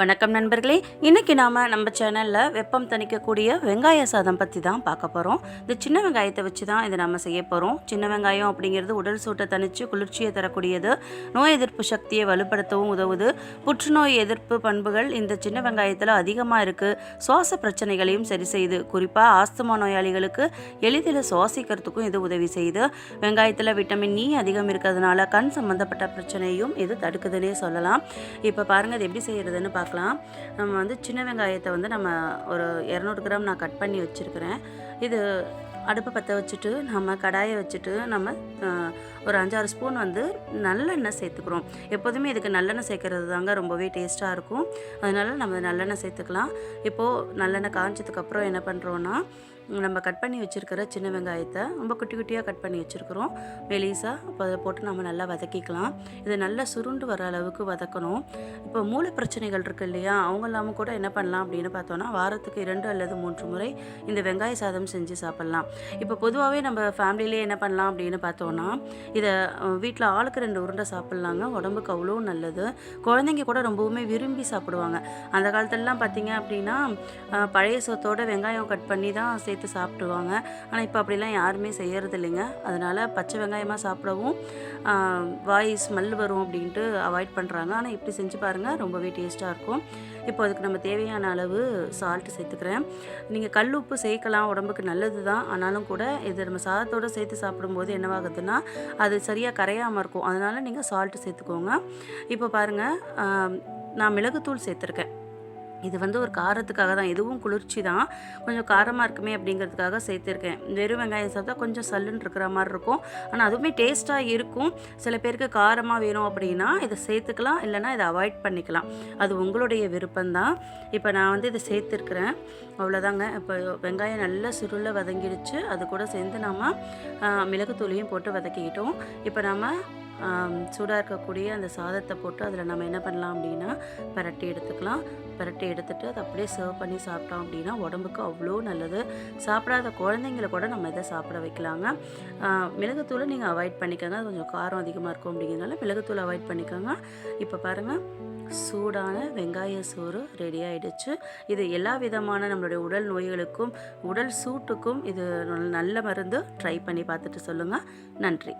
வணக்கம் நண்பர்களே. இன்றைக்கி நாம் நம்ம சேனலில் வெப்பம் தணிக்கக்கூடிய வெங்காய சாதம் பற்றி தான் பார்க்க போகிறோம் இந்த சின்ன வெங்காயத்தை வச்சு தான் இதை நம்ம செய்ய போகிறோம் சின்ன வெங்காயம் அப்படிங்கிறது உடல் சூட்டை தணித்து குளிர்ச்சியை தரக்கூடியது. நோய் எதிர்ப்பு சக்தியை வலுப்படுத்தவும் உதவுது. புற்றுநோய் எதிர்ப்பு பண்புகள் இந்த சின்ன வெங்காயத்தில் அதிகமாக இருக்குது சுவாச பிரச்சனைகளையும் சரி செய்யுது குறிப்பாக ஆஸ்துமா நோயாளிகளுக்கு எளிதில் சுவாசிக்கிறதுக்கும் இது உதவி செய்யுது வெங்காயத்தில் விட்டமின் இ e அதிகம் இருக்கிறதுனால கண் சம்மந்தப்பட்ட பிரச்சனையும் இது தடுக்குதுன்னே சொல்லலாம். இப்போ பாருங்கள் இது எப்படி செய்கிறதுன்னு பார்க்கலாம். நம்ம வந்து சின்ன வெங்காயத்தை வந்து நம்ம ஒரு இரநூறு கிராம் நான் கட் பண்ணி வச்சுருக்கிறேன். இது அடுப்பை பற்ற வச்சுட்டு நம்ம கடாயை வச்சுட்டு நம்ம ஒரு அஞ்சாறு ஸ்பூன் வந்து நல்லெண்ணெய் சேர்த்துக்கிறோம். எப்போதுமே இதுக்கு நல்லெண்ணெய் சேர்க்கறது தாங்க ரொம்பவே டேஸ்ட்டாக இருக்கும். அதனால நம்ம நல்லெண்ணெய் சேர்த்துக்கலாம். இப்போது நல்லெண்ணெய் காஞ்சதுக்கப்புறம் என்ன பண்ணுறோன்னா நம்ம கட் பண்ணி வச்சுருக்கிற சின்ன வெங்காயத்தை ரொம்ப குட்டி குட்டியாக கட் பண்ணி வச்சுருக்குறோம். மெலிசாக இப்போ அதை போட்டு நம்ம நல்லா வதக்கிக்கலாம். இது நல்லா சுருண்டு வர அளவுக்கு வதக்கணும். இப்போ மூளை பிரச்சனைகள் இருக்குது இல்லையா? அவங்க இல்லாமல் கூட என்ன பண்ணலாம் அப்படின்னு பார்த்தோன்னா வாரத்துக்கு இரண்டு அல்லது மூன்று முறை இந்த வெங்காய சாதம் செஞ்சு சாப்பிட்லாம். இப்போ பொதுவாகவே நம்ம ஃபேமிலியிலே என்ன பண்ணலாம் அப்படின்னு பார்த்தோன்னா இதை வீட்டில் ஆளுக்கு ரெண்டு உருண்டை சாப்பிட்லாங்க. உடம்புக்கு அவ்வளோ நல்லது. குழந்தைங்க கூட ரொம்பவுமே விரும்பி சாப்பிடுவாங்க. அந்த காலத்துலலாம் பார்த்தீங்க அப்படின்னா பழைய சோத்தோட வெங்காயம் கட் பண்ணி தான் சேர்த்து சாப்பிடுவாங்க ஆனால் இப்போ அப்படிலாம் யாருமே செய்கிறது இல்லைங்க அதனால் பச்சை வெங்காயமாக சாப்பிடவும் வாய் ஸ்மெல் வரும் அப்படின்ட்டு அவாய்ட் பண்ணுறாங்க ஆனால் இப்படி செஞ்சு பாருங்கள் ரொம்பவே டேஸ்ட்டாக இருக்கும். இப்போ அதுக்கு நம்ம தேவையான அளவு சால்ட்டு சேர்த்துக்கிறேன். நீங்கள் கல் உப்பு சேர்க்கலாம் உடம்புக்கு நல்லது தான் ஆனாலும் கூட இது நம்ம சாதத்தோடு சேர்த்து சாப்பிடும்போது என்னவாகுதுன்னா அது சரியாக கரையாமல் இருக்கும். அதனால் நீங்கள் சால்ட்டு சேர்த்துக்கோங்க. இப்போ பாருங்கள் நான் மிளகுத்தூள் சேர்த்துருக்கேன். இது வந்து ஒரு காரத்துக்காக தான். இதுவும் குளிர்ச்சி தான் கொஞ்சம் காரமாக இருக்குமே அப்படிங்கிறதுக்காக சேர்த்துருக்கேன். வெறும் வெங்காயம் சாப்பிட்டா கொஞ்சம் சல்லுன்னு இருக்கிற மாதிரி இருக்கும். ஆனால் அதுவுமே டேஸ்ட்டாக இருக்கும். சில பேருக்கு காரமாக வேணும் அப்படின்னா இதை சேர்த்துக்கலாம். இல்லைன்னா இதை அவாய்ட் பண்ணிக்கலாம். அது உங்களுடைய விருப்பம்தான். இப்போ நான் வந்து இதை சேர்த்துருக்குறேன். அவ்வளோதாங்க இப்போ வெங்காயம் நல்லா சுருளில் வதங்கிடுச்சு. அது கூட சேர்ந்து நம்ம மிளகுத்தூளையும் போட்டு வதக்கிக்கிட்டோம். இப்போ நம்ம சூடாக இருக்கக்கூடிய அந்த சாதத்தை போட்டு அதில் நம்ம என்ன பண்ணலாம் அப்படின்னா பரட்டி எடுத்துக்கலாம். பரட்டி எடுத்துட்டு அதை அப்படியே சர்வ் பண்ணி சாப்பிட்டோம் அப்படின்னா உடம்புக்கு அவ்வளோ நல்லது. சாப்பிடாத குழந்தைங்கள கூட நம்ம இதை சாப்பிட வைக்கலாங்க. மிளகுத்தூளை நீங்கள் அவாய்ட் பண்ணிக்கோங்க. அது கொஞ்சம் காரம் அதிகமாக இருக்கும் அப்படிங்கிறதுனால மிளகுத்தூள் அவாய்ட் பண்ணிக்கோங்க. இப்போ பாருங்கள் சூடான வெங்காய சோறு ரெடி ஆகிடுச்சு இது எல்லா விதமான நம்மளுடைய உடல் நோய்களுக்கும் உடல் சூட்டுக்கும் இது நல்ல மருந்து. ட்ரை பண்ணி பார்த்துட்டு சொல்லுங்கள் நன்றி.